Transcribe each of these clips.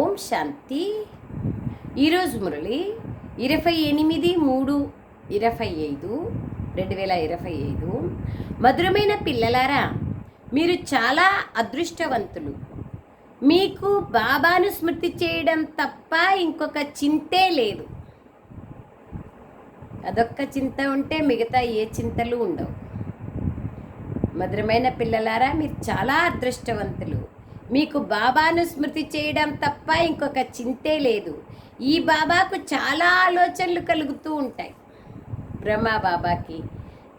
ఓం శాంతి. ఈరోజు మురళి ఇరవై ఎనిమిది మూడు ఇరవై ఐదు రెండు వేల ఇరవై ఐదు. మధురమైన పిల్లలారా మీరు చాలా అదృష్టవంతులు. మీకు బాబాను స్మృతి చేయడం తప్ప ఇంకొక చింతే లేదు. అదొక్క చింత ఉంటే మిగతా ఏ చింతలు ఉండవు. మధురమైన పిల్లలారా మీరు చాలా అదృష్టవంతులు. మీకు బాబాను స్మృతి చేయడం తప్ప ఇంకొక చింతే లేదు. ఈ బాబాకు చాలా ఆలోచనలు కలుగుతూ ఉంటాయి. బ్రహ్మా బాబాకి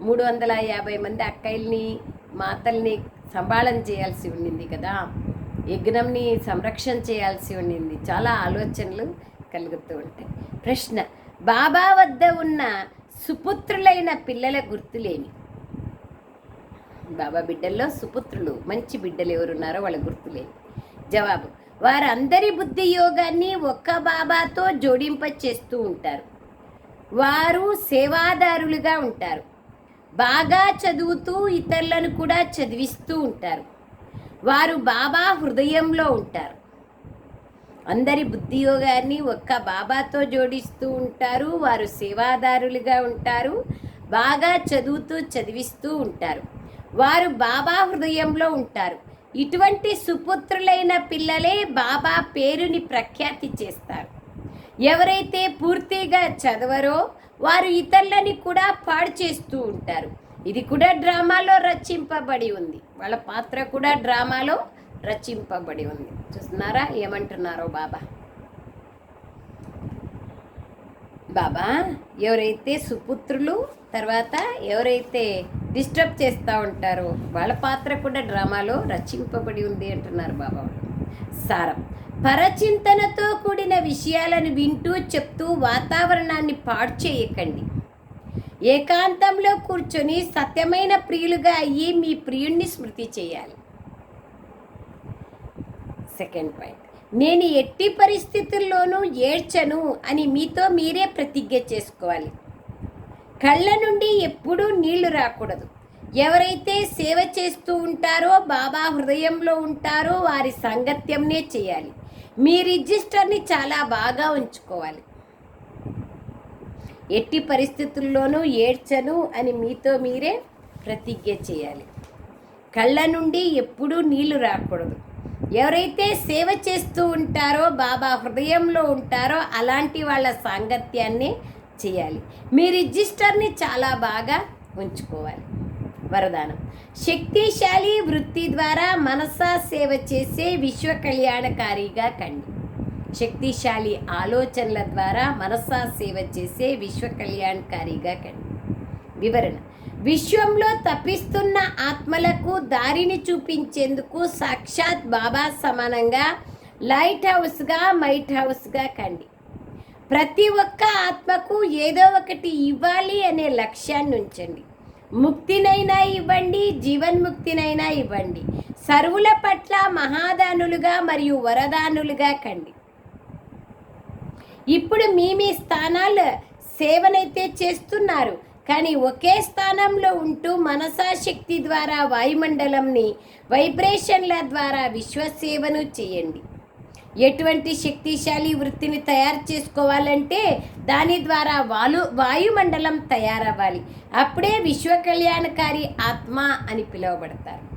మూడు వందల యాభై మంది అక్కయ్యల్ని మాతల్ని సంభాళన చేయాల్సి ఉండింది కదా. యజ్ఞంని సంరక్షణ చేయాల్సి ఉండింది. చాలా ఆలోచనలు కలుగుతూ ఉంటాయి. ప్రశ్న బాబా వద్ద ఉన్న సుపుత్రులైన పిల్లల గుర్తులేమి? బాబా బిడ్డల్లో సుపుత్రులు మంచి బిడ్డలు ఎవరున్నారో వాళ్ళ గుర్తులే. జవాబు వారందరి బుద్ధి యోగాన్ని ఒక్క బాబాతో జోడింప చేస్తూ ఉంటారు. వారు సేవాదారులుగా ఉంటారు. బాగా చదువుతూ ఇతరులను కూడా చదివిస్తూ ఉంటారు. వారు బాబా హృదయంలో ఉంటారు. అందరి బుద్ధి యోగాన్ని ఒక్క బాబాతో జోడిస్తూ ఉంటారు. వారు సేవాదారులుగా ఉంటారు. బాగా చదువుతూ చదివిస్తూ ఉంటారు. వారు బాబా హృదయంలో ఉంటారు. ఇటువంటి సుపుత్రులైన పిల్లలే బాబా పేరుని ప్రఖ్యాతి చేస్తారు. ఎవరైతే పూర్తిగా చదవరో వారు ఇతరులని కూడా పాడు చేస్తూ ఉంటారు. ఇది కూడా డ్రామాలో రచింపబడి ఉంది. వాళ్ళ పాత్ర కూడా డ్రామాలో రచింపబడి ఉంది. చూస్తున్నారా? ఏమంటున్నారో బాబా? బాబా ఎవరైతే సుపుత్రులు తర్వాత ఎవరైతే డిస్టర్బ్ చేస్తూ ఉంటారు. వాళ్ళ పాత్ర కూడా డ్రామాలో రచింపబడి ఉంది అంటున్నారు బాబా వాళ్ళు సారం. పరచింతనతో కూడిన విషయాలను వింటూ చెప్తూ వాతావరణాన్ని పాడు చేయకండి. ఏకాంతంలో కూర్చొని సత్యమైన ప్రియులుగా అయ్యి మీ ప్రియుణ్ణి స్మృతి చేయాలి. Second point. నేను ఎట్టి పరిస్థితుల్లోనూ ఏడ్చను అని మీతో మీరే ప్రతిజ్ఞ చేసుకోవాలి. కళ్ళ నుండి ఎప్పుడూ నీళ్ళు రాకూడదు. ఎవరైతే సేవ చేస్తూ ఉంటారో బాబా హృదయంలో ఉంటారో వారి సాంగత్యంనే చేయాలి. మీ రిజిస్టర్ని చాలా బాగా ఉంచుకోవాలి. ఎట్టి పరిస్థితుల్లోనూ ఏడ్చను అని మీతో మీరే ప్రతిజ్ఞ చేయాలి. కళ్ళ నుండి ఎప్పుడూ నీళ్ళు రాకూడదు. ఎవరైతే సేవ చేస్తూ ఉంటారో బాబా హృదయంలో ఉంటారో అలాంటి వాళ్ళ సాంగత్యాన్ని చేయాలి. మీ రిజిస్టర్ని చాలా బాగా ఉంచుకోవాలి. వరదానం. శక్తిశాలి వృత్తి ద్వారా మనసా సేవ చేసే విశ్వ కళ్యాణకారిగా కండి. శక్తిశాలి ఆలోచనల ద్వారా మనసా సేవ చేసే విశ్వ కళ్యాణకారిగా కండి. వివరణ. విశ్వంలో తప్పిస్తున్న ఆత్మలకు దారిని చూపించేందుకు సాక్షాత్ బాబా సమానంగా లైట్ హౌస్గా మైట్ హౌస్గా కండి. ప్రతి ఒక్క ఆత్మకు ఏదో ఒకటి ఇవ్వాలి అనే లక్ష్యాన్ని ఉంచండి. ముక్తినైనా ఇవ్వండి జీవన్ముక్తినైనా ఇవ్వండి. సర్వుల పట్ల మహాదానులుగా మరియు వరదానులుగా కండి. ఇప్పుడు మీ మీ స్థానాలు సేవనైతే చేస్తున్నారు. కానీ ఒకే స్థానంలో ఉంటూ మనసాశక్తి ద్వారా వాయుమండలంని వైబ్రేషన్ల ద్వారా విశ్వసేవను చేయండి. ఎటువంటి శక్తిశాలి వృత్తిని తయారు చేసుకోవాలంటే దాని ద్వారా వాలు వాయుమండలం తయారవ్వాలి. అప్పుడే విశ్వ కళ్యాణకారి ఆత్మ అని పిలువబడతారు.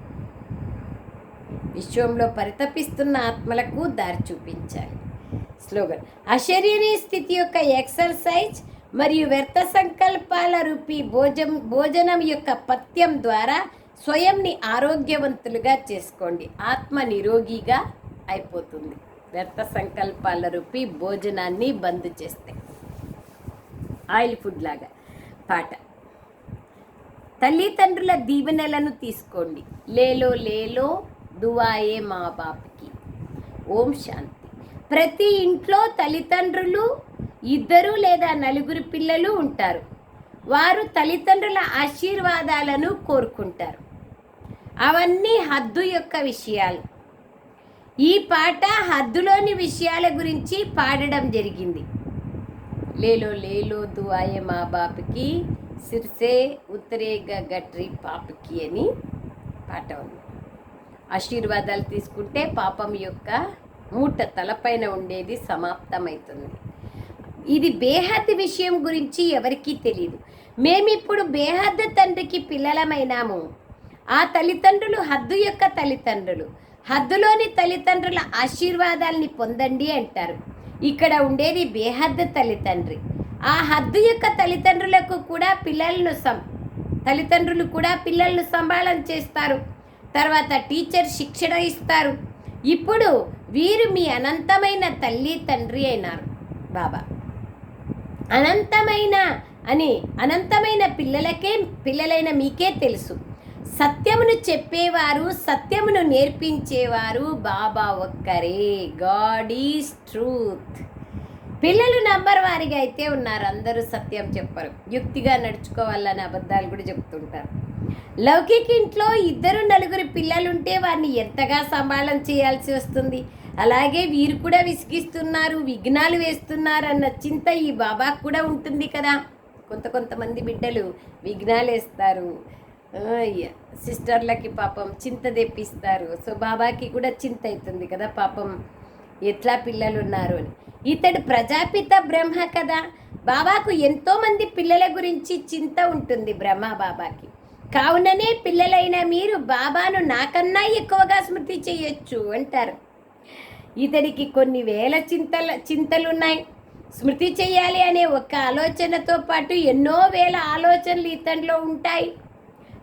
విశ్వంలో పరితపిస్తున్న ఆత్మలకు దారి చూపించాలి. స్లోగన్. అశరీరీ స్థితి యొక్క ఎక్సర్సైజ్ మరియు వ్యర్థ సంకల్పాల రూపీ భోజం భోజనం యొక్క పథ్యం ద్వారా స్వయంని ఆరోగ్యవంతులుగా చేసుకోండి. ఆత్మ నిరోగిగా అయిపోతుంది. వ్యర్థ సంకల్పాల రూపి భోజనాన్ని బంద్ చేస్తే. ఆయిల్ ఫుడ్ లాగా. పాట. తల్లిదండ్రుల దీవెనలను తీసుకోండి. లేలో లేలో దువాయే మా బాపుకి. ఓం శాంతి. ప్రతి ఇంట్లో తల్లిదండ్రులు ఇద్దరు లేదా నలుగురు పిల్లలు ఉంటారు. వారు తల్లిదండ్రుల ఆశీర్వాదాలను కోరుకుంటారు. అవన్నీ హద్దు యొక్క విషయాలు. ఈ పాట హద్దులోని విషయాల గురించి పాడడం జరిగింది. లేలో లేలో దువాయే మా బాపుకి సిర్సే ఉత్తరేగ గట్రి పాపకి అని పాట ఉంది. ఆశీర్వాదాలు తీసుకుంటే పాపం యొక్క మూట తలపైన ఉండేది సమాప్తమవుతుంది ఇది బేహద్ విషయం గురించి ఎవరికీ తెలియదు మేమిప్పుడు బేహద్ తండ్రికి పిల్లలమైనాము. ఆ తల్లిదండ్రులు హద్దు యొక్క తల్లిదండ్రులు. హద్దులోని తల్లిదండ్రుల ఆశీర్వాదాల్ని పొందండి అంటారు. ఇక్కడ ఉండేది బేహద్దు తల్లిదండ్రి. ఆ హద్దు యొక్క తల్లిదండ్రులకు కూడా పిల్లలను సం తల్లిదండ్రులు కూడా పిల్లలను సంబాళం చేస్తారు. తర్వాత టీచర్ శిక్షణ ఇస్తారు. ఇప్పుడు వీరు మీ అనంతమైన తల్లి తండ్రి అయినారు. బాబా. అనంతమైన అని అనంతమైన పిల్లలకే పిల్లలైన మీకే తెలుసు. సత్యమును చెప్పేవారు సత్యమును నేర్పించేవారు బాబా ఒక్కరే. గాడ్ ఈజ్ ట్రూత్ పిల్లలు నంబర్ వారిగా అయితే ఉన్నారు. అందరూ సత్యం చెప్పరు. యుక్తిగా నడుచుకోవాలని అబద్ధాలు కూడా చెప్తుంటారు. లౌకిక ఇంట్లో ఇద్దరు నలుగురు పిల్లలుంటే వారిని ఎంతగా సంబాళం చేయాల్సి వస్తుంది? అలాగే వీరు కూడా విసిగిస్తున్నారు విఘ్నాలు వేస్తున్నారు అన్న చింత ఈ బాబాకు కూడా ఉంటుంది కదా. కొంత కొంతమంది బిడ్డలు విఘ్నాలు వేస్తారు సిస్టర్లకి పాపం చింత తెప్పిస్తారు. సో బాబాకి కూడా చింత అవుతుంది కదా పాపం. ఎట్లా పిల్లలు ఉన్నారు అని. ఇతడు ప్రజాపిత బ్రహ్మ కదా. బాబాకు ఎంతోమంది పిల్లల గురించి చింత ఉంటుంది బ్రహ్మ బాబాకి. కావుననే పిల్లలైన మీరు బాబాను నాకన్నా ఎక్కువగా స్మృతి చేయొచ్చు అంటారు. ఇతడికి కొన్ని వేల చింతల చింతలున్నాయి. స్మృతి చేయాలి అనే ఒక ఆలోచనతో పాటు ఎన్నో వేల ఆలోచనలు ఇతనిలో ఉంటాయి.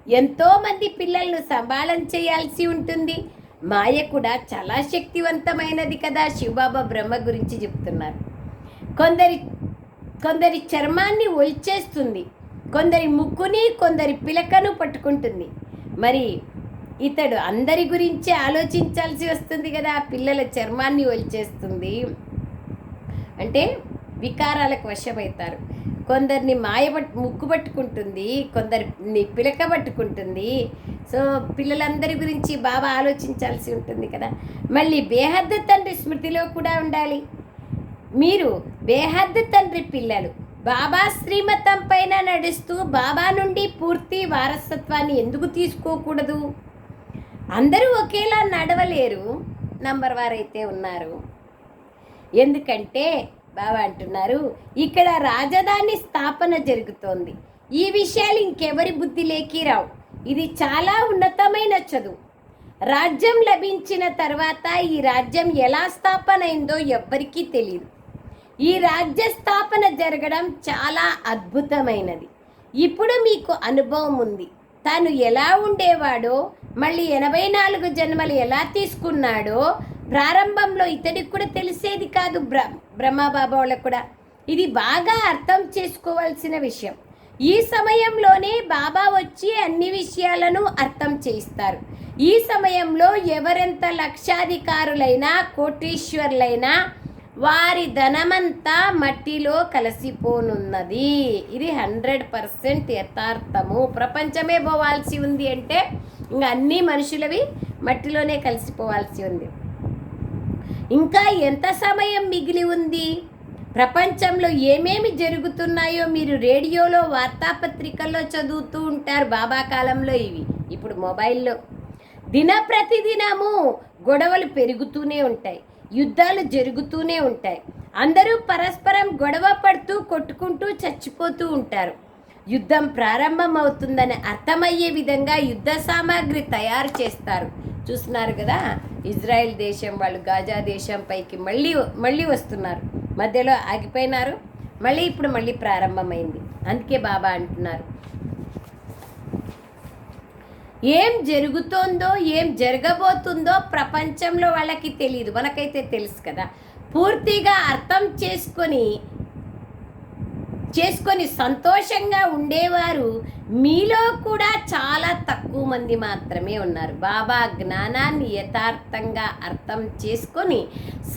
ఎంతోమంది పిల్లలను సంభాళన చేయాల్సి ఉంటుంది. మాయ కూడా చాలా శక్తివంతమైనది కదా శివబాబా బ్రహ్మ గురించి చెప్తున్నారు. కొందరి కొందరి చర్మాన్ని ఒల్చేస్తుంది. కొందరి ముక్కుని కొందరి పిలకను పట్టుకుంటుంది. మరి ఇతడు అందరి గురించి ఆలోచించాల్సి వస్తుంది కదా పిల్లల చర్మాన్ని ఒలిచేస్తుంది. అంటే వికారాలకు వశమవుతారు. కొందరిని మాయబట్టు ముగ్గు ముక్కు పట్టుకుంటుంది కొందరిని పిలక పట్టుకుంటుంది సో పిల్లలందరి గురించి బాగా ఆలోచించాల్సి ఉంటుంది కదా. మళ్ళీ బేహద్దు తండ్రి స్మృతిలో కూడా ఉండాలి. మీరు బేహద్దు తండ్రి పిల్లలు. బాబా శ్రీమతం పైన నడుస్తూ బాబా నుండి పూర్తి వారసత్వాన్ని ఎందుకు తీసుకోకూడదు? అందరూ ఒకేలా నడవలేరు. నంబర్ వారైతే ఉన్నారు. ఎందుకంటే బాబా అంటున్నారు. ఇక్కడ రాజధాని స్థాపన జరుగుతోంది. ఈ విషయాలు ఇంకెవరి బుద్ధిలోకి రావు. ఇది చాలా ఉన్నతమైన చదువు. రాజ్యం లభించిన తర్వాత ఈ రాజ్యం ఎలా స్థాపన అయిందో ఎవ్వరికీ తెలియదు ఈ రాజ్య స్థాపన జరగడం చాలా అద్భుతమైనది. ఇప్పుడు మీకు అనుభవం ఉంది. తాను ఎలా ఉండేవాడో మళ్ళీ ఎనభై నాలుగు జన్మలు ఎలా తీసుకున్నాడో ప్రారంభంలో ఇతడికి కూడా తెలిసేది కాదు బ్ర బ్రహ్మబాబా వాళ్ళకు కూడా. ఇది బాగా అర్థం చేసుకోవాల్సిన విషయం. ఈ సమయంలోనే బాబా వచ్చి అన్ని విషయాలను అర్థం చేయిస్తారు. ఈ సమయంలో ఎవరెంత లక్షాధికారులైనా కోటీశ్వర్లైనా వారి ధనమంతా మట్టిలో కలిసిపోనున్నది. ఇది హండ్రెడ్ పర్సెంట్ యథార్థము. ప్రపంచమే పోవాల్సి ఉంది అంటే ఇంకా అన్ని మనుషులవి మట్టిలోనే కలిసిపోవాల్సి ఉంది. ఇంకా ఎంత సమయం మిగిలి ఉంది? ప్రపంచంలో ఏమేమి జరుగుతున్నాయో మీరు రేడియోలో వార్తాపత్రికల్లో చదువుతూ ఉంటారు బాబా కాలంలో ఇవి. ఇప్పుడు మొబైల్లో. దిన ప్రతిదినము గొడవలు పెరుగుతూనే ఉంటాయి. యుద్ధాలు జరుగుతూనే ఉంటాయి. అందరూ పరస్పరం గొడవ పడుతూ కొట్టుకుంటూ చచ్చిపోతూ ఉంటారు. యుద్ధం ప్రారంభం అవుతుందని అర్థమయ్యే విధంగా యుద్ధ సామాగ్రి తయారు చేస్తారు. చూస్తున్నారు కదా? ఇజ్రాయెల్ దేశం వాళ్ళు గాజా దేశంపైకి మళ్ళీ మళ్ళీ వస్తున్నారు. మధ్యలో ఆగిపోయినారు. మళ్ళీ ఇప్పుడు మళ్ళీ ప్రారంభమైంది. అందుకే బాబా అంటున్నారు. ఏం జరుగుతోందో ఏం జరగబోతుందో ప్రపంచంలో వాళ్ళకి తెలియదు మనకైతే తెలుసు కదా. పూర్తిగా అర్థం చేసుకొని చేసుకొని సంతోషంగా ఉండేవారు. మీలో కూడా చాలా తక్కువ మంది మాత్రమే ఉన్నారు. బాబా జ్ఞానాన్ని యథార్థంగా అర్థం చేసుకొని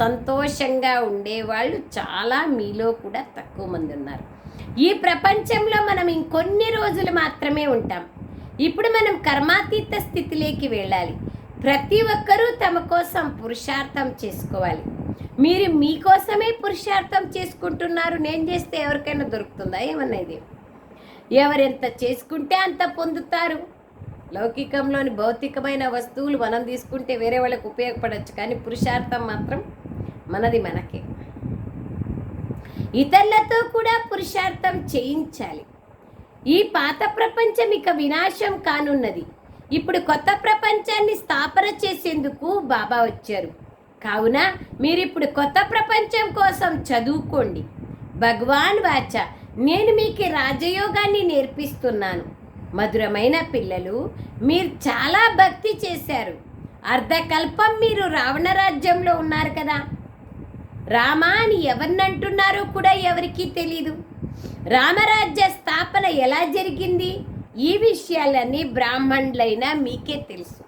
సంతోషంగా ఉండేవాళ్ళు చాలా మీలో కూడా తక్కువ మంది ఉన్నారు. ఈ ప్రపంచంలో మనం ఇంకొన్ని రోజులు మాత్రమే ఉంటాం. ఇప్పుడు మనం కర్మాతీత స్థితిలోకి వెళ్ళాలి. ప్రతి ఒక్కరూ తమ కోసం పురుషార్థం చేసుకోవాలి. మీరు మీకోసమే పురుషార్థం చేసుకుంటున్నారు నేను చేస్తే ఎవరికైనా దొరుకుతుందా? ఏమన్నా ఇది? ఎవరెంత చేసుకుంటే అంత పొందుతారు? లౌకికంలోని భౌతికమైన వస్తువులు మనం తీసుకుంటే వేరే వాళ్ళకి ఉపయోగపడవచ్చు కానీ పురుషార్థం మాత్రం మనది మనకే. ఇతరులతో కూడా పురుషార్థం చేయించాలి. ఈ పాత ప్రపంచం ఇక వినాశం కానున్నది. ఇప్పుడు కొత్త ప్రపంచాన్ని స్థాపన చేసేందుకు బాబా వచ్చారు. కావున మీరిప్పుడు కొత్త ప్రపంచం కోసం చదువుకోండి. భగవాన్ వాచ నేను మీకు రాజయోగాన్ని నేర్పిస్తున్నాను. మధురమైన పిల్లలు మీరు చాలా భక్తి చేశారు. అర్ధకల్పం మీరు రావణ రాజ్యంలో ఉన్నారు కదా. రామ అని ఎవరినంటున్నారో కూడా ఎవరికీ తెలీదు. రామరాజ్య స్థాపన ఎలా జరిగింది? ఈ విషయాలన్నీ బ్రాహ్మణులైనా మీకే తెలుసు.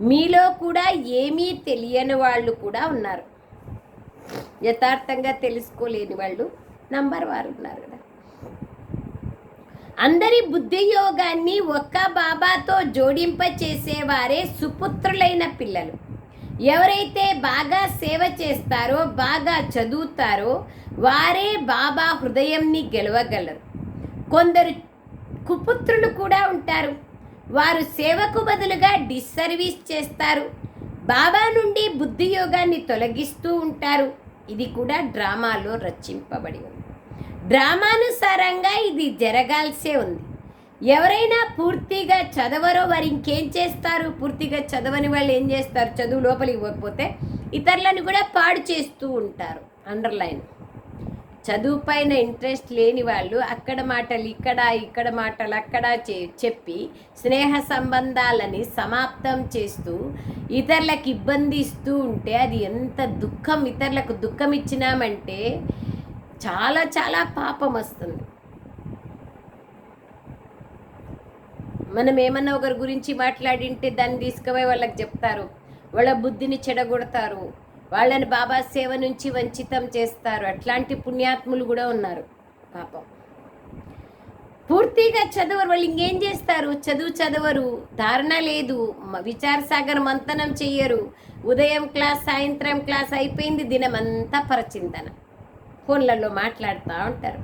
మీలో కూడా ఏమీ తెలియని వాళ్ళు కూడా ఉన్నారు. యథార్థంగా తెలుసుకోలేని వాళ్ళు నంబర్ వారు ఉన్నారు కదా. అందరి బుద్ధి యోగాన్ని ఒక్క బాబాతో జోడింప చేసేవారే సుపుత్రులైన పిల్లలు. ఎవరైతే బాగా సేవ చేస్తారో బాగా చదువుతారో వారే బాబా హృదయంని గెలవగలరు. కొందరు కుపుత్రులు కూడా ఉంటారు. వారు సేవకు బదులుగా డిస్సర్వీస్ చేస్తారు. బాబా నుండి బుద్ధి యోగాన్ని తొలగిస్తూ ఉంటారు. ఇది కూడా డ్రామాలో రచింపబడి ఉంది. డ్రామానుసారంగా ఇది జరగాల్సే ఉంది. ఎవరైనా పూర్తిగా చదవరో వారు ఇంకేం చేస్తారు? పూర్తిగా చదవని వాళ్ళు ఏం చేస్తారు? చదువు లోపలికి పోకపోతే ఇతరులను కూడా పాడు చేస్తూ ఉంటారు. అండర్లైన్. చదువు పైన ఇంట్రెస్ట్ లేని వాళ్ళు అక్కడ మాటలు ఇక్కడ ఇక్కడ మాటలు అక్కడ చే చెప్పి స్నేహ సంబంధాలని సమాప్తం చేస్తూ ఇతరులకు ఇబ్బంది ఇస్తూ ఉంటే అది ఎంత దుఃఖం ఇతరులకు దుఃఖం ఇచ్చినామంటే చాలా చాలా పాపం వస్తుంది. మనం ఏమన్నా ఒకరి గురించి మాట్లాడింటే దాన్ని తీసుకుపోయి వాళ్ళకి చెప్తారు. వాళ్ళ బుద్ధిని చెడగొడతారు. వాళ్ళని బాబా సేవ నుంచి వంచితం చేస్తారు. అట్లాంటి పుణ్యాత్ములు కూడా ఉన్నారు. పాపం. పూర్తిగా చదవరు. వాళ్ళు ఇంకేం చేస్తారు? చదువు చదవరు. ధారణ లేదు. మ- విచార సాగర్ మంతనం చెయ్యరు. ఉదయం క్లాస్ సాయంత్రం క్లాస్ అయిపోయింది దినమంతా పరచింతన. ఫోన్లలో మాట్లాడుతూ ఉంటారు.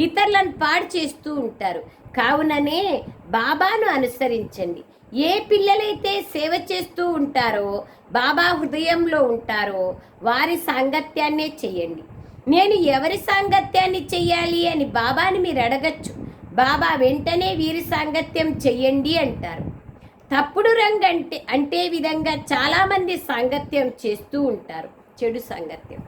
ఇతరులను పాడు చేస్తూ ఉంటారు. కావుననే బాబాను అనుసరించండి. ఏ పిల్లలైతే సేవ చేస్తూ ఉంటారో బాబా హృదయంలో ఉంటారో వారి సాంగత్యాన్నే చెయ్యండి నేను ఎవరి సాంగత్యాన్ని చెయ్యాలి అని బాబాని మీరు అడగచ్చు. బాబా వెంటనే వీరి సాంగత్యం చెయ్యండి అంటారు. తప్పుడు రంగు అంటే అంటే విధంగా చాలామంది సాంగత్యం చేస్తూ ఉంటారు. చెడు సాంగత్యం.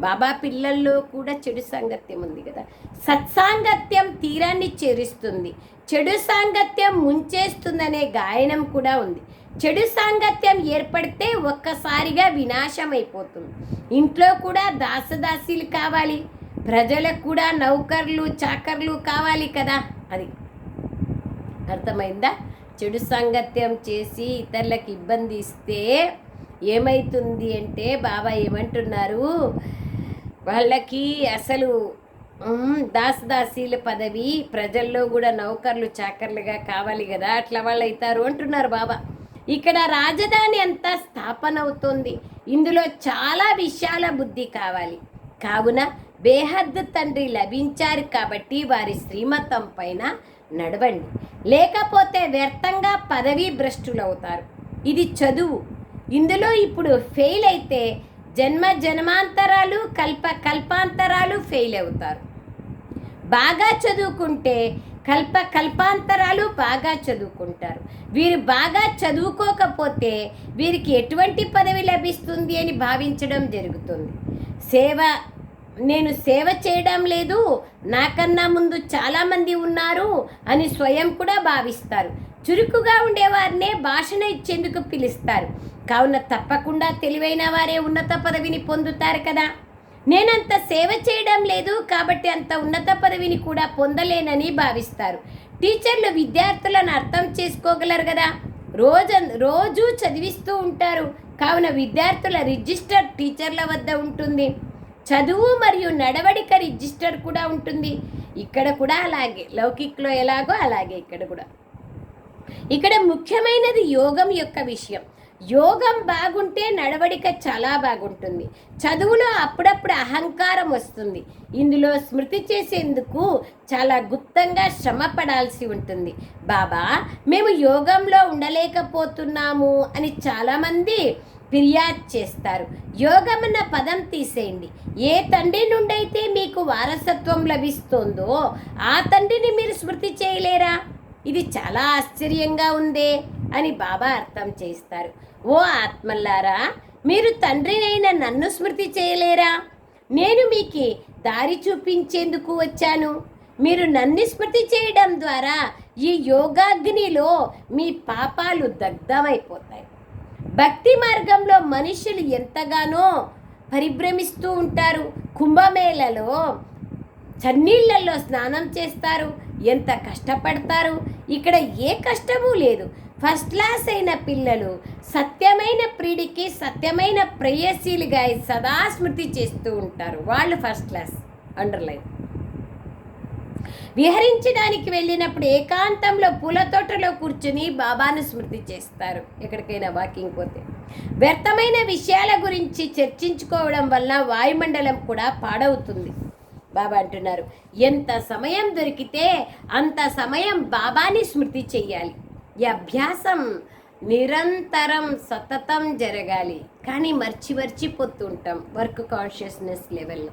బాబా పిల్లల్లో కూడా చెడు సాంగత్యం ఉంది కదా. సత్సాంగత్యం తీరాన్ని చేరుస్తుంది. చెడు సాంగత్యం ముంచేస్తుందనే గాయనం కూడా ఉంది. చెడు సాంగత్యం ఏర్పడితే ఒక్కసారిగా వినాశం అయిపోతుంది ఇంట్లో కూడా దాసదాసీలు కావాలి. ప్రజలకు కూడా నౌకర్లు చాకర్లు కావాలి కదా అది. అర్థమైందా? చెడు సాంగత్యం చేసి ఇతరులకు ఇబ్బంది ఇస్తే ఏమైతుంది అంటే బాబా ఏమంటున్నారు? వాళ్ళకి అసలు దాసదాసీల పదవి ప్రజల్లో కూడా నౌకర్లు చాకర్లుగా కావాలి కదా అట్లా వాళ్ళు అవుతారు అంటున్నారు బాబా. ఇక్కడ రాజధాని అంతా స్థాపన అవుతుంది. ఇందులో చాలా విశాల బుద్ధి కావాలి. కావున బేహద్దు తండ్రి లభించారు కాబట్టి వారి శ్రీమతం పైన నడవండి. లేకపోతే వ్యర్థంగా పదవీ భ్రష్టులవుతారు. ఇది చదువు. ఇందులో ఇప్పుడు ఫెయిల్ అయితే జన్మ జన్మాంతరాలు కల్ప కల్పాంతరాలు ఫెయిల్ అవుతారు. బాగా చదువుకుంటే కల్ప కల్పాంతరాలు బాగా చదువుకుంటారు. వీరు బాగా చదువుకోకపోతే వీరికి ఎటువంటి పదవి లభిస్తుంది అని భావించడం జరుగుతుంది. సేవ నేను సేవ చేయడం లేదు నాకన్నా ముందు చాలామంది ఉన్నారు అని స్వయం కూడా భావిస్తారు. చురుకుగా ఉండేవారినే భాషణ ఇచ్చేందుకు పిలుస్తారు. కావున తప్పకుండా తెలివైన వారే ఉన్నత పదవిని పొందుతారు కదా. నేనంత సేవ చేయడం లేదు కాబట్టి అంత ఉన్నత పదవిని కూడా పొందలేనని భావిస్తారు. టీచర్లు విద్యార్థులను అర్థం చేసుకోగలరు కదా? రోజు రోజు చదివిస్తూ ఉంటారు. కావున విద్యార్థుల రిజిస్టర్ టీచర్ల వద్ద ఉంటుంది. చదువు మరియు నడవడిక రిజిస్టర్ కూడా ఉంటుంది. ఇక్కడ కూడా అలాగే లౌకిక్లో ఎలాగో అలాగే ఇక్కడ కూడా. ఇక్కడ ముఖ్యమైనది యోగం యొక్క విషయం. యోగం బాగుంటే నడవడిక చాలా బాగుంటుంది. చదువులో అప్పుడప్పుడు అహంకారం వస్తుంది. ఇందులో స్మృతి చేసేందుకు చాలా గుప్తంగా శ్రమ పడాల్సి ఉంటుంది. బాబా మేము యోగంలో ఉండలేకపోతున్నాము అని చాలామంది ఫిర్యాదు చేస్తారు. యోగం అన్న పదం తీసేయండి. ఏ తండ్రి నుండి అయితే మీకు వారసత్వం లభిస్తోందో ఆ తండ్రిని మీరు స్మృతి చేయలేరా? ఇది చాలా ఆశ్చర్యంగా ఉందే అని బాబా అర్థం చేస్తారు. ఓ ఆత్మల్లారా మీరు తండ్రినైన నన్ను స్మృతి చేయలేరా? నేను మీకు దారి చూపించేందుకు వచ్చాను. మీరు నన్ను స్మృతి చేయడం ద్వారా ఈ యోగాగ్నిలో మీ పాపాలు దగ్ధమైపోతాయి. భక్తి మార్గంలో మనుషులు ఎంతగానో పరిభ్రమిస్తూ ఉంటారు. కుంభమేళలో చన్నీళ్ళల్లో స్నానం చేస్తారు. ఎంత కష్టపడతారు? ఇక్కడ ఏ కష్టమూ లేదు. ఫస్ట్ క్లాస్ అయిన పిల్లలు సత్యమైన ప్రీడికి సత్యమైన ప్రేయసీలుగా సదా స్మృతి చేస్తూ ఉంటారు. వాళ్ళు ఫస్ట్ క్లాస్ అండర్లైన్ విహరించడానికి వెళ్ళినప్పుడు ఏకాంతంలో పూల తోటలో కూర్చుని బాబాను స్మృతి చేస్తారు. ఎక్కడికైనా వాకింగ్ పోతే. వ్యర్థమైన విషయాల గురించి చర్చించుకోవడం వల్ల వాయుమండలం కూడా పాడవుతుంది. బాబా అంటున్నారు. ఎంత సమయం దొరికితే అంత సమయం బాబాని స్మృతి చెయ్యాలి. ఈ అభ్యాసం నిరంతరం సతతం జరగాలి. కానీ మర్చి మర్చిపోతుంటాం వర్క్ కాన్షియస్నెస్ లెవెల్లో.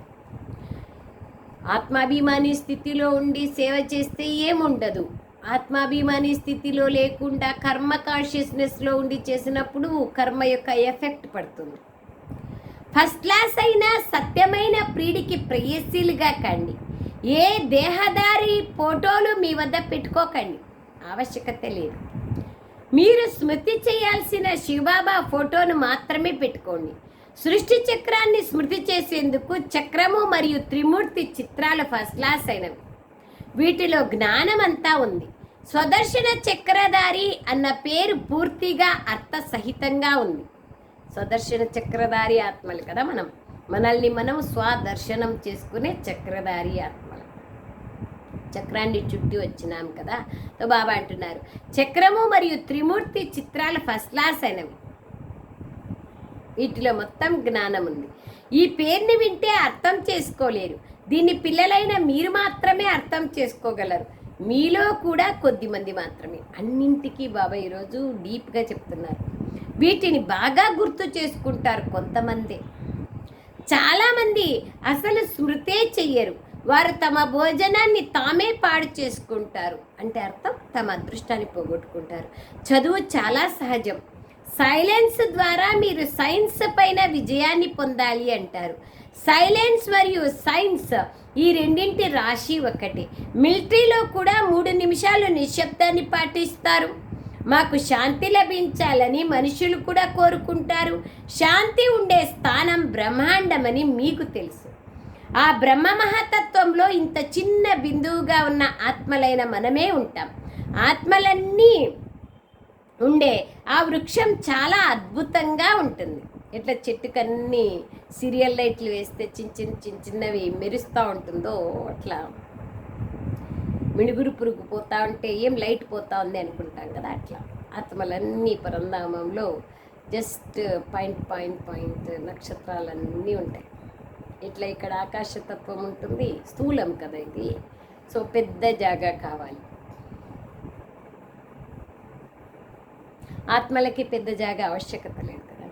ఆత్మాభిమాని స్థితిలో ఉండి సేవ చేస్తే ఏముండదు. ఆత్మాభిమాని స్థితిలో లేకుండా కర్మ కాన్షియస్నెస్లో ఉండి చేసినప్పుడు కర్మ యొక్క ఎఫెక్ట్ పడుతుంది. ఫస్ట్ క్లాస్ అయిన సత్యమైన ప్రీడికి ప్రేయస్సీలుగా కండి. ఏ దేహదారి ఫోటోలు మీ వద్ద పెట్టుకోకండి. ఆవశ్యకత లేదు. మీరు స్మృతి చేయాల్సిన శివబాబా ఫోటోను మాత్రమే పెట్టుకోండి. సృష్టి చక్రాన్ని స్మృతి చేసేందుకు చక్రము మరియు త్రిమూర్తి చిత్రాలు ఫస్ట్ క్లాస్ అయినవి. వీటిలో జ్ఞానం అంతా ఉంది. స్వదర్శన చక్రధారి అన్న పేరు పూర్తిగా అర్థసహితంగా ఉంది. స్వదర్శన చక్రధారి ఆత్మలు కదా మనం. మనల్ని మనం స్వదర్శనం చేసుకునే చక్రధారి ఆత్మలు. చక్రాన్ని చుట్టి వచ్చినాం కదా. తో బాబా అంటున్నారు చక్రము మరియు త్రిమూర్తి చిత్రాలు ఫస్ట్ క్లాస్ అయినవి. వీటిలో మొత్తం జ్ఞానం ఉంది. ఈ పేరుని వింటే అర్థం చేసుకోలేరు. దీన్ని పిల్లలైన మీరు మాత్రమే అర్థం చేసుకోగలరు. మీలో కూడా కొద్ది మంది మాత్రమే. అన్నింటికీ బాబా ఈరోజు డీప్గా చెప్తున్నారు. వీటిని బాగా గుర్తు చేసుకుంటారు కొంతమంది. చాలామంది అసలు స్మృతే చెయ్యరు. వారు తమ భోజనాన్ని తామే పాడు చేసుకుంటారు. అంటే అర్థం? తమ అదృష్టాన్ని పోగొట్టుకుంటారు. చదువు చాలా సహజం. సైలెన్స్ ద్వారా మీరు సైన్స్ పైన విజయాన్ని పొందాలి అంటారు. సైలెన్స్ మరియు సైన్స్ ఈ రెండింటి రాశి ఒకటి. మిలిటరీలో కూడా మూడు నిమిషాలు నిశ్శబ్దాన్ని పాటిస్తారు. మాకు శాంతి లభించాలని మనుషులు కూడా కోరుకుంటారు. శాంతి ఉండే స్థానం బ్రహ్మాండమని మీకు తెలుసు. ఆ బ్రహ్మ మహతత్వంలో ఇంత చిన్న బిందువుగా ఉన్న ఆత్మలైన మనమే ఉంటాం. ఆత్మలన్నీ ఉండే ఆ వృక్షం చాలా అద్భుతంగా ఉంటుంది. ఎట్లా చెట్టుకన్నీ సీరియల్ లైట్లు వేస్తే చిన్న చిన్న చిన్న చిన్నవి మెరుస్తూ ఉంటుందో అట్లా. మిణిగురు పురుగు పోతా ఉంటే ఏం లైట్ పోతా ఉంది అనుకుంటాం కదా అట్లా. ఆత్మలన్నీ పరంధామంలో జస్ట్ పాయింట్ పాయింట్ పాయింట్ నక్షత్రాలన్నీ ఉంటాయి. ఇట్లా ఇక్కడ ఆకాశతత్వం ఉంటుంది స్థూలం కదా ఇది. సో పెద్ద జాగా కావాలి. ఆత్మలకి పెద్ద జాగా ఆవశ్యకత లేదు కదా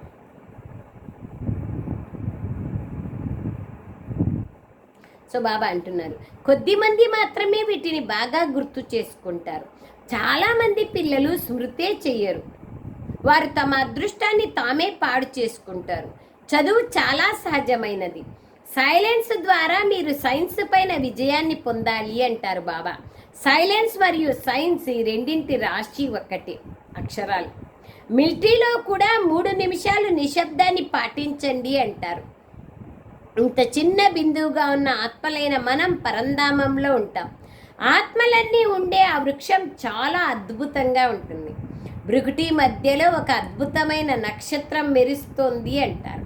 సో బాబా అంటున్నారు కొద్దిమంది మాత్రమే వీటిని బాగా గుర్తు చేసుకుంటారు. చాలామంది పిల్లలు స్మృతే చెయ్యరు. వారు తమ అదృష్టాన్ని తామే పాడు చేసుకుంటారు. చదువు చాలా సహజమైనది. సైలెన్స్ ద్వారా మీరు సైన్స్ పైన విజయాన్ని పొందాలి అంటారు బాబా. సైలెన్స్ మరియు సైన్స్ ఈ రెండింటి రాశి ఒకటి అక్షరాలు. మిలిటరీలో కూడా మూడు నిమిషాలు నిశ్శబ్దాన్ని పాటించండి అంటారు. ఇంత చిన్న బిందువుగా ఉన్న ఆత్మలైన మనం పరంధామంలో ఉంటాం. ఆత్మలన్నీ ఉండే ఆ వృక్షం చాలా అద్భుతంగా ఉంటుంది. భృగుటి మధ్యలో ఒక అద్భుతమైన నక్షత్రం మెరుస్తోంది అంటారు.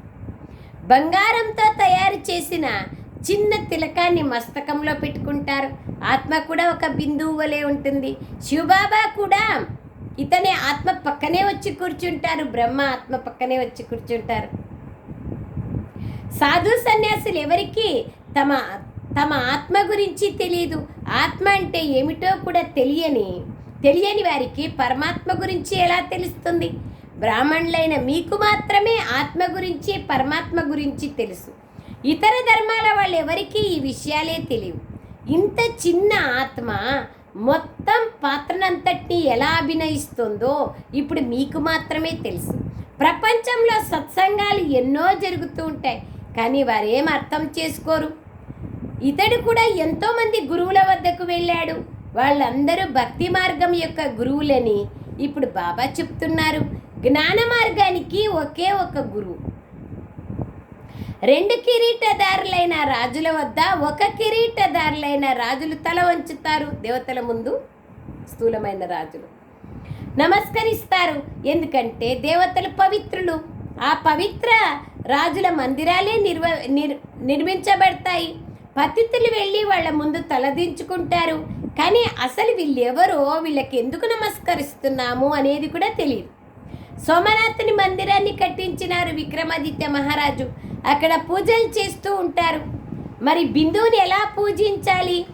బంగారంతో తయారు చేసిన చిన్న తిలకాన్ని మస్తకంలో పెట్టుకుంటారు. ఆత్మ కూడా ఒక బిందువు వలె ఉంటుంది. శివబాబా కూడా ఇతనే ఆత్మ పక్కనే వచ్చి కూర్చుంటారు. బ్రహ్మ ఆత్మ పక్కనే వచ్చి కూర్చుంటారు. సాధు సన్యాసులు ఎవరికి తమ తమ ఆత్మ గురించి తెలియదు ఆత్మ అంటే ఏమిటో కూడా తెలియని తెలియని వారికి పరమాత్మ గురించి ఎలా తెలుస్తుంది? బ్రాహ్మణులైన మీకు మాత్రమే ఆత్మ గురించి పరమాత్మ గురించి తెలుసు. ఇతర ధర్మాల వాళ్ళు ఎవరికీ ఈ విషయాలే తెలియవు. ఇంత చిన్న ఆత్మ మొత్తం పాత్రనంతటిని ఎలా అభినయిస్తుందో ఇప్పుడు మీకు మాత్రమే తెలుసు. ప్రపంచంలో సత్సంగాలు ఎన్నో జరుగుతూ ఉంటాయి. కానీ వారేం అర్థం చేసుకోరు. ఇతడు కూడా ఎంతోమంది గురువుల వద్దకు వెళ్ళాడు. వాళ్ళందరూ భక్తి మార్గం యొక్క గురువులని ఇప్పుడు బాబా చెప్తున్నారు. జ్ఞాన మార్గానికి ఒకే ఒక గురువు. రెండు కిరీటదారులైన రాజుల వద్ద ఒక కిరీటదారులైన రాజులు తల వంచుతారు. దేవతల ముందు స్థూలమైన రాజులు నమస్కరిస్తారు. ఎందుకంటే దేవతలు పవిత్రులు. ఆ పవిత్ర రాజుల మందిరాలే నిర్వ నిర్ నిర్మించబడతాయి. పతితులు వెళ్ళి వాళ్ళ ముందు తలదించుకుంటారు. కానీ అసలు వీళ్ళెవరో వీళ్ళకి ఎందుకు నమస్కరిస్తున్నాము అనేది కూడా తెలియదు సోమనాథుని మందిరాన్ని కట్టించినారు విక్రమాదిత్య మహారాజు. అక్కడ పూజలు చేస్తూ ఉంటారు. మరి బిందువుని ఎలా పూజించాలి?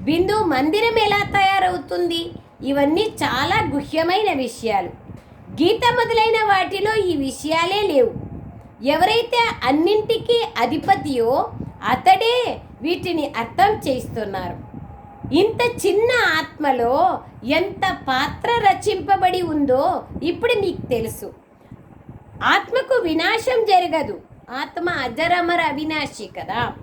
బిందు మందిరం ఎలా తయారవుతుంది? ఇవన్నీ చాలా గుహ్యమైన విషయాలు. గీత మొదలైన వాటిలో ఈ విషయాలే లేవు. ఎవరైతే అన్నింటికీ అధిపతియో అతడే వీటిని అర్థం చేస్తున్నారు ఇంత చిన్న ఆత్మలో ఎంత పాత్ర రచింపబడి ఉందో ఇప్పుడు మీకు తెలుసు. ఆత్మకు వినాశం జరగదు. ఆత్మ అజరమర అవినాశి కదా.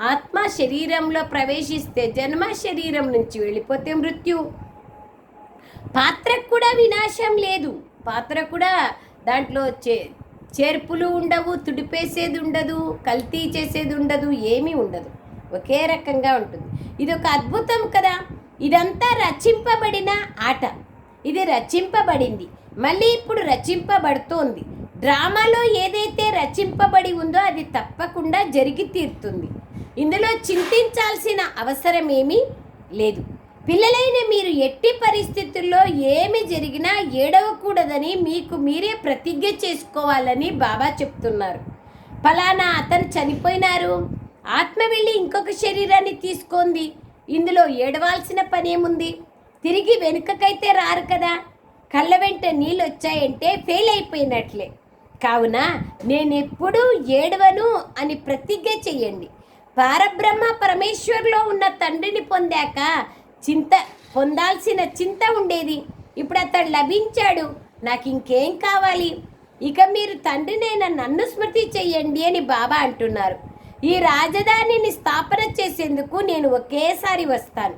ఆత్మ శరీరంలో ప్రవేశిస్తే జన్మ శరీరం నుంచి వెళ్ళిపోతే మృత్యు. పాత్రకు కూడా వినాశం లేదు. పాత్ర కూడా దాంట్లో చే చేర్పులు ఉండవు తుడిపేసేది ఉండదు కల్తీ చేసేది ఉండదు ఏమీ ఉండదు. ఒకే రకంగా ఉంటుంది. ఇది ఒక అద్భుతం కదా. ఇదంతా రచింపబడిన ఆట. ఇది రచింపబడింది. మళ్ళీ ఇప్పుడు రచింపబడుతోంది. డ్రామాలో ఏదైతే రచింపబడి ఉందో అది తప్పకుండా జరిగి తీరుతుంది. ఇందులో చింతించాల్సిన అవసరం ఏమీ లేదు. పిల్లలైన మీరు ఎట్టి పరిస్థితుల్లో ఏమి జరిగినా ఏడవకూడదని మీకు మీరే ప్రతిజ్ఞ చేసుకోవాలని బాబా చెప్తున్నారు. ఫలానా అతను చనిపోయినారు. ఆత్మ వెళ్ళి ఇంకొక శరీరాన్ని తీసుకుంది. ఇందులో ఏడవాల్సిన పనేముంది తిరిగి వెనుకకైతే రారు కదా. కళ్ళ వెంట నీళ్ళు వచ్చాయంటే ఫెయిల్ అయిపోయినట్లే. కావున నేనెప్పుడూ ఏడవను అని ప్రతిజ్ఞ చెయ్యండి పారబ్రహ్మ పరమేశ్వర్లో ఉన్న తండ్రిని పొందాక చింత పొందాల్సిన చింత ఉండేది. ఇప్పుడు అతడు లభించాడు. నాకు ఇంకేం కావాలి? ఇక మీరు తండ్రినైనా నన్ను స్మృతి చెయ్యండి అని బాబా అంటున్నారు. ఈ రాజధానిని స్థాపన చేసేందుకు నేను ఒకేసారి వస్తాను.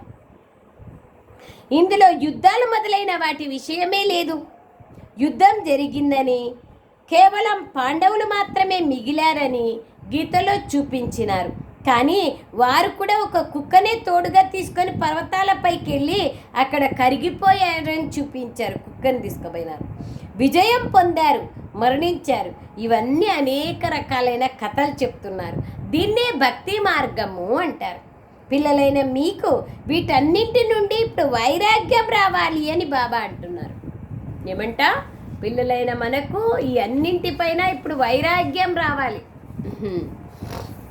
ఇందులో యుద్ధాలు మొదలైన వాటి విషయమే లేదు. యుద్ధం జరిగిందని కేవలం పాండవులు మాత్రమే మిగిలారని గీతలో చూపించినారు. కానీ వారు కూడా ఒక కుక్కనే తోడుగా తీసుకొని పర్వతాలపైకి వెళ్ళి అక్కడ కరిగిపోయారని చూపించారు. కుక్కని తీసుకుపోయినారు. విజయం పొందారు. మరణించారు. ఇవన్నీ అనేక రకాలైన కథలు చెప్తున్నారు. దీన్నే భక్తి మార్గము అంటారు. పిల్లలైన మీకు వీటన్నింటి నుండి ఇప్పుడు వైరాగ్యం రావాలి అని బాబా అంటున్నారు. ఏమంట? పిల్లలైన మనకు ఈ అన్నింటిపైన ఇప్పుడు వైరాగ్యం రావాలి.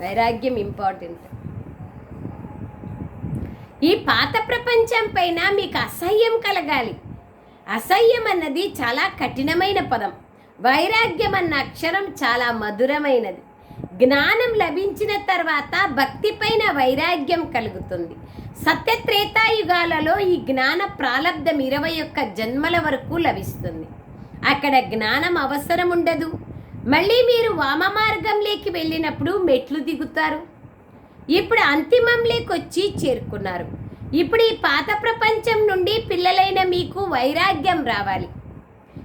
వైరాగ్యం ఇంపార్టెంట్ ఈ పాత ప్రపంచం పైన మీకు అసహ్యం కలగాలి. అసహ్యం అన్నది చాలా కఠినమైన పదం. వైరాగ్యం అన్న అక్షరం చాలా మధురమైనది. జ్ఞానం లభించిన తర్వాత భక్తి పైన వైరాగ్యం కలుగుతుంది. సత్యత్రేతాయుగాలలో ఈ జ్ఞాన ప్రాలబ్ధం ఇరవై ఒక్క జన్మల వరకు లభిస్తుంది. అక్కడ జ్ఞానం అవసరం ఉండదు. మళ్ళీ మీరు వామ మార్గంలోకి వెళ్ళినప్పుడు మెట్లు దిగుతారు. ఇప్పుడు అంతిమంలోకి వచ్చి చేరుకున్నారు. ఇప్పుడు ఈ పాత ప్రపంచం నుండి పిల్లలైన మీకు వైరాగ్యం రావాలి.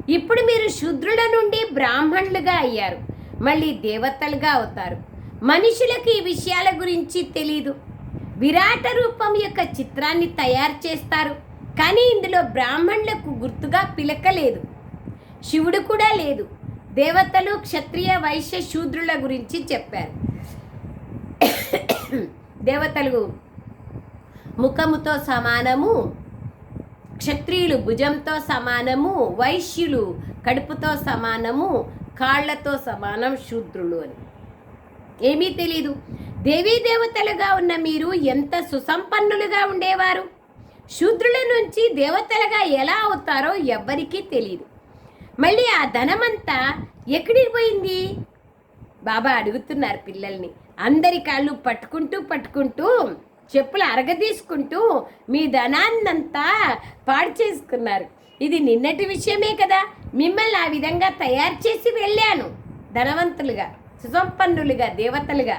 ఇప్పుడు మీరు శూద్రుల నుండి బ్రాహ్మణులుగా అయ్యారు. మళ్ళీ దేవతలుగా అవుతారు. మనుషులకు ఈ విషయాల గురించి తెలీదు. విరాట రూపం యొక్క చిత్రాన్ని తయారు చేస్తారు. కానీ ఇందులో బ్రాహ్మణులకు గుర్తుగా పిలకలేదు. శివుడు కూడా లేదు. దేవతలు క్షత్రియ వైశ్య శూద్రుల గురించి చెప్పారు. దేవతలు ముఖముతో సమానము క్షత్రియులు భుజంతో సమానము వైశ్యులు కడుపుతో సమానము కాళ్ళతో సమానం శూద్రులు అని. ఏమీ తెలీదు. దేవీ దేవతలుగా ఉన్న మీరు ఎంత సుసంపన్నులుగా ఉండేవారు? శూద్రుల నుంచి దేవతలుగా ఎలా అవుతారో ఎవ్వరికీ తెలియదు మళ్ళీ ఆ ధనమంతా ఎక్కడికి పోయింది? బాబా అడుగుతున్నారు పిల్లల్ని. అందరి కాళ్ళు పట్టుకుంటూ పట్టుకుంటూ చెప్పులు అరగదీసుకుంటూ మీ ధనాన్నంతా పాడు చేసుకున్నారు. ఇది నిన్నటి విషయమే కదా. మిమ్మల్ని ఆ విధంగా తయారు చేసి వెళ్ళాను. ధనవంతులుగా సుసంపన్నులుగా దేవతలుగా.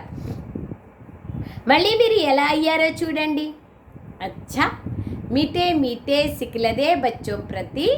మళ్ళీ మీరు ఎలా అయ్యారో చూడండి. అచ్చా! మీతే మీతే సికిలదే బచ్చో ప్రతి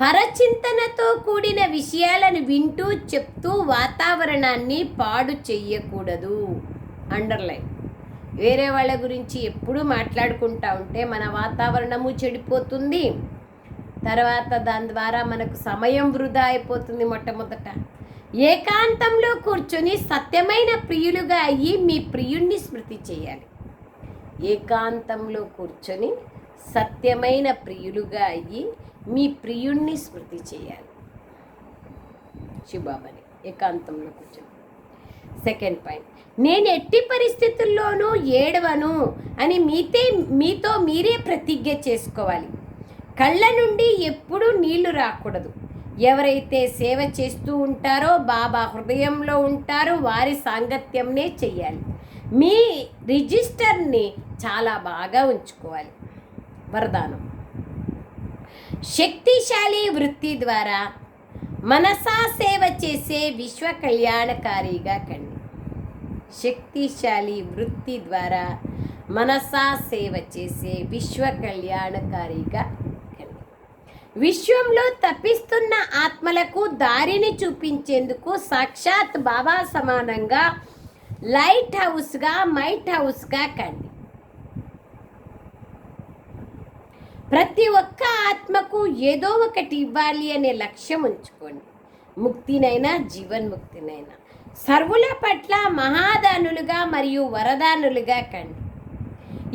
పరచింతనతో కూడిన విషయాలను వింటూ చెప్తూ వాతావరణాన్ని పాడు చెయ్యకూడదు. అండర్లైన్. వేరే వాళ్ళ గురించి ఎప్పుడూ మాట్లాడుకుంటా ఉంటే మన వాతావరణము చెడిపోతుంది. తర్వాత దాని ద్వారా మనకు సమయం వృధా అయిపోతుంది మొట్టమొదట. ఏకాంతంలో కూర్చొని సత్యమైన ప్రియులుగా అయ్యి మీ ప్రియుణ్ణి స్మృతి చేయాలి. ఏకాంతంలో కూర్చొని సత్యమైన ప్రియులుగా అయ్యి మీ ప్రియుణ్ణి స్మృతి చేయాలి. శిబాబని ఏకాంతంలో కూర్చొని సెకండ్ పాయింట్ నేను ఎట్టి పరిస్థితుల్లోనూ ఏడవను అని మీతే మీతో మీరే ప్రతిజ్ఞ చేసుకోవాలి. కళ్ళ నుండి ఎప్పుడూ నీళ్ళు రాకూడదు. ఎవరైతే సేవ చేస్తూ ఉంటారో బాబా హృదయంలో ఉంటారో వారి సాంగత్యంనే చెయ్యాలి మీ రిజిస్టర్ని చాలా బాగా ఉంచుకోవాలి. వరదానం. శక్తిశాలి వృత్తి ద్వారా మనసా సేవ చేసే విశ్వ కళ్యాణకారిగా కండి. శక్తిశాలి వృత్తి ద్వారా మనసా సేవ చేసే విశ్వ కళ్యాణకారిగా కండి. విశ్వంలో తప్పిస్తున్న ఆత్మలకు దారిని చూపించేందుకు సాక్షాత్ బాబా సమానంగా లైట్ హౌస్గా మైట్ హౌస్గా కండి. ప్రతి ఒక్క ఆత్మకు ఏదో ఒకటి ఇవ్వాలి అనే లక్ష్యం ఉంచుకోండి. ముక్తినైనా జీవన్ముక్తినైనా. సర్వుల పట్ల మహాదానులుగా మరియు వరదానులుగా కండి.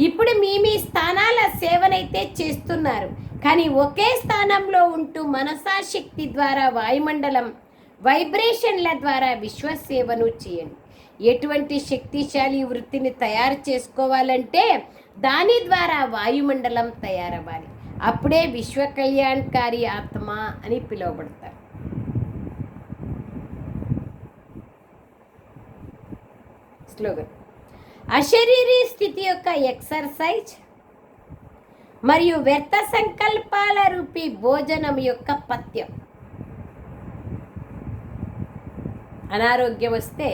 ఇప్పుడు మీ మీ స్థానాల సేవనైతే చేస్తున్నారు. కానీ ఒకే స్థానంలో ఉంటూ మనసాశక్తి ద్వారా వాయుమండలం వైబ్రేషన్ల ద్వారా విశ్వసేవను చేయండి. ఎటువంటి శక్తిశాలి వృత్తిని తయారు చేసుకోవాలంటే దాని ద్వారా వాయుమండలం తయారవ్వాలి. అప్పుడే విశ్వ కళ్యాణకారి ఆత్మ అని పిలువబడతారు. స్లోగన్ అశరీరీ స్థితి యొక్క ఎక్సర్సైజ్ మరియు వ్యర్థ సంకల్పాల రూపీ భోజనం యొక్క పథ్యం. అనారోగ్యం వస్తే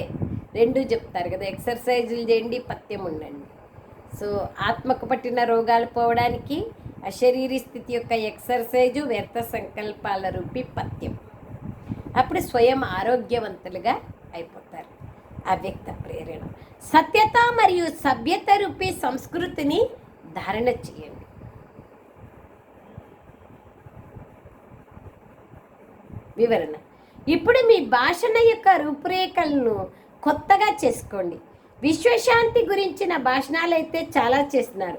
రెండు చెప్తారు కదా ఎక్సర్సైజులు చేయండి పథ్యం ఉండండి. సో ఆత్మకు పట్టిన రోగాలు పోవడానికి అశరీరీ స్థితి యొక్క ఎక్సర్సైజు వ్యర్థ సంకల్పాల రూపీ పత్యం అప్పుడు స్వయం ఆరోగ్యవంతులుగా అయిపోతారు. అవ్యక్త ప్రేరణ. సత్యత మరియు సభ్యత రూపీ సంస్కృతిని ధారణ చేయండి. వివరణ. ఇప్పుడు మీ భాషణ యొక్క రూపురేఖలను కొత్తగా చేసుకోండి. విశ్వశాంతి గురించిన భాషణాలైతే చాలా చేస్తున్నారు.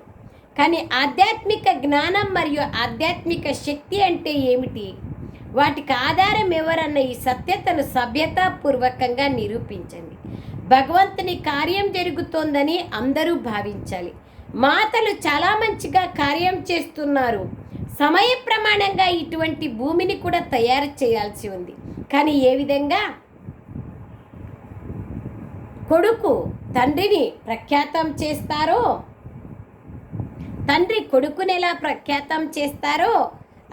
కానీ ఆధ్యాత్మిక జ్ఞానం మరియు ఆధ్యాత్మిక శక్తి అంటే ఏమిటి? వాటికి ఆధారం ఎవరన్న ఈ సత్యతను సభ్యతాపూర్వకంగా నిరూపించండి. భగవంతుని కార్యం జరుగుతోందని అందరూ భావించాలి. మాతలు చాలా మంచిగా కార్యం చేస్తున్నారు. సమయ ప్రమాణంగా ఇటువంటి భూమిని కూడా తయారు చేయాల్సి ఉంది. కానీ ఏ విధంగా? కొడుకు తండ్రిని ప్రఖ్యాతం చేస్తారో? తండ్రి కొడుకుని ఎలా ప్రఖ్యాతం చేస్తారో?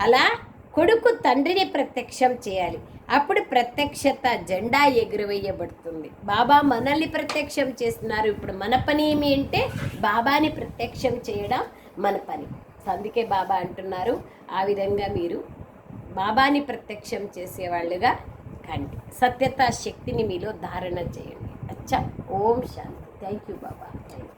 అలా కొడుకు తండ్రిని ప్రత్యక్షం చేయాలి. అప్పుడు ప్రత్యక్షత జెండా ఎగురవేయబడుతుంది. బాబా మనల్ని ప్రత్యక్షం చేస్తున్నారు. ఇప్పుడు మన పని ఏమి అంటే బాబాని ప్రత్యక్షం చేయడం మన పని. అందుకే బాబా అంటున్నారు ఆ విధంగా మీరు బాబాని ప్రత్యక్షం చేసేవాళ్ళుగా కండి. సత్యత శక్తిని మీలో ధారణ చేయండి. అచ్చా ఓం శాంతి thank you Baba thank you